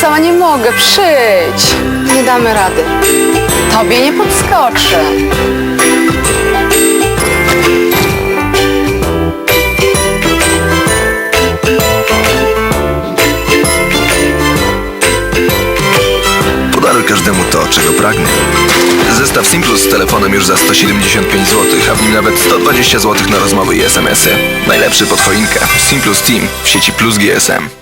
sama nie mogę, przyjdź. Nie damy rady. Tobie nie podskoczę. Podaruj każdemu to, czego pragnie. Zestaw Simplus z telefonem już za 175 zł, a w nim nawet 120 zł na rozmowy i SMS-y. Najlepszy pod choinkę. Simplus Team w sieci Plus GSM.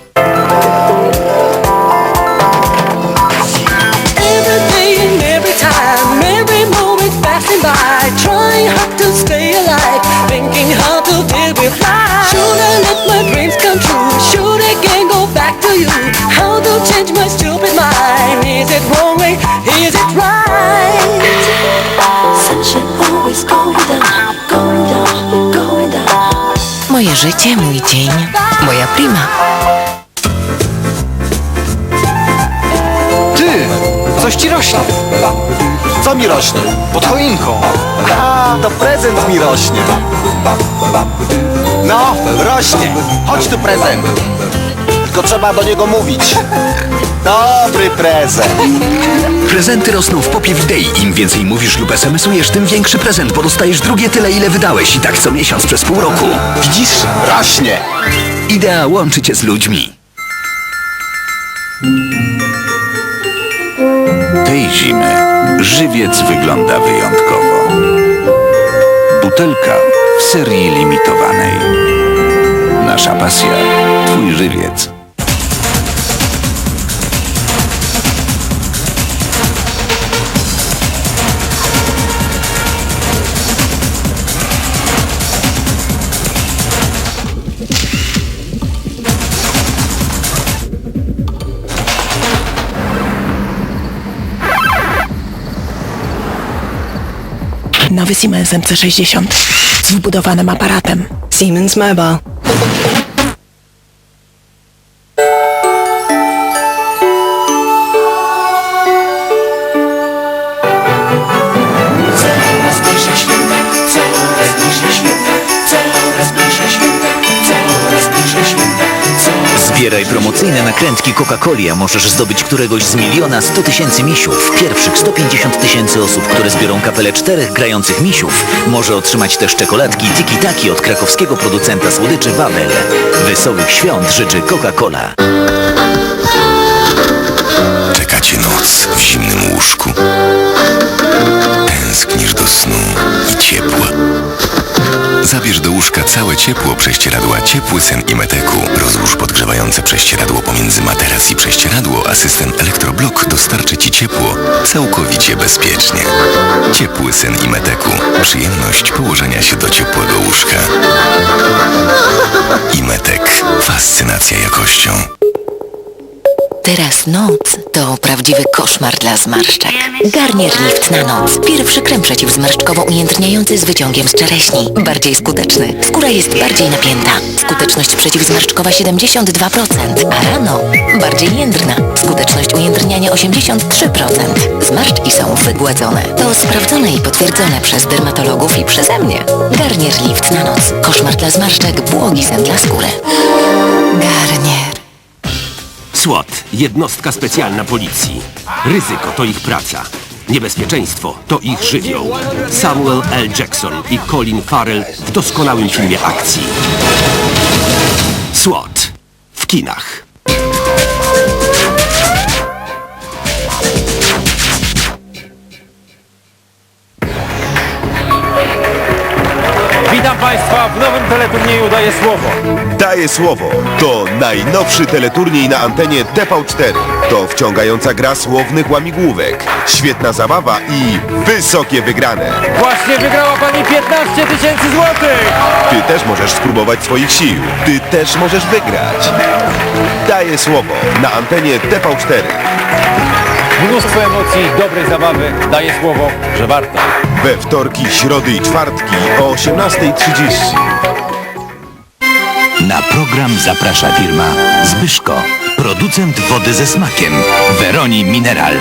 It wrong way? Is it right? Sunshine always going down, going down, going down. Moje życie, mój dzień, moja prima. Ty! Coś ci rośnie. Co mi rośnie? Pod choinką. A, to prezent mi rośnie. No, rośnie. Chodź tu prezent. Tylko trzeba do niego mówić. Dobry prezent. Prezenty rosną w popiew idei. Im więcej mówisz lub SMS-ujesz, tym większy prezent, bo dostajesz drugie tyle, ile wydałeś. I tak co miesiąc przez pół roku. Widzisz? Rośnie. Idea łączy cię z ludźmi. Tej zimy żywiec wygląda wyjątkowo. Butelka w serii limitowanej. Nasza pasja, twój żywiec. Nowy Siemens MC60 z wbudowanym aparatem. Siemens Mobile. Zbieraj promocyjne nakrętki Coca-Coli, a możesz zdobyć któregoś z miliona 100 tysięcy misiów. Pierwszych 150 tysięcy osób, które zbiorą kapelę czterech grających misiów, może otrzymać też czekoladki Tiki Taki od krakowskiego producenta słodyczy Wawel. Wesołych świąt życzy Coca-Cola. Czeka cię noc w zimnym łóżku. Tęsknisz do snu i ciepła. Zabierz do łóżka całe ciepło prześcieradła Ciepły Sen i Meteku. Rozłóż podgrzewające prześcieradło pomiędzy materac i prześcieradło. Asystent Elektroblok dostarczy Ci ciepło całkowicie bezpiecznie. Ciepły Sen i Meteku. Przyjemność położenia się do ciepłego łóżka. I Metek. Fascynacja jakością. Teraz noc to prawdziwy koszmar dla zmarszczek. Garnier Lift na noc. Pierwszy krem przeciwzmarszczkowo ujędrniający z wyciągiem z czereśni. Bardziej skuteczny. Skóra jest bardziej napięta. Skuteczność przeciwzmarszczkowa 72%, a rano bardziej jędrna. Skuteczność ujędrniania 83%. Zmarszczki są wygładzone. To sprawdzone i potwierdzone przez dermatologów i przeze mnie. Garnier Lift na noc. Koszmar dla zmarszczek, błogi sen dla skóry. Garnier. SWAT, jednostka specjalna policji. Ryzyko to ich praca. Niebezpieczeństwo to ich żywioł. Samuel L. Jackson i Colin Farrell w doskonałym filmie akcji. SWAT w kinach. Państwa w nowym teleturnieju Daję Słowo. Daję słowo. To najnowszy teleturniej na antenie TV4. To wciągająca gra słownych łamigłówek, świetna zabawa i wysokie wygrane. Właśnie wygrała Pani 15 tysięcy złotych. Ty też możesz spróbować swoich sił. Ty też możesz wygrać. Daję słowo na antenie TV4. Mnóstwo emocji, dobrej zabawy. Daję słowo, że warto. We wtorki, środy i czwartki o 18.30. Na program zaprasza firma Zbyszko, producent wody ze smakiem, Weroni Mineral.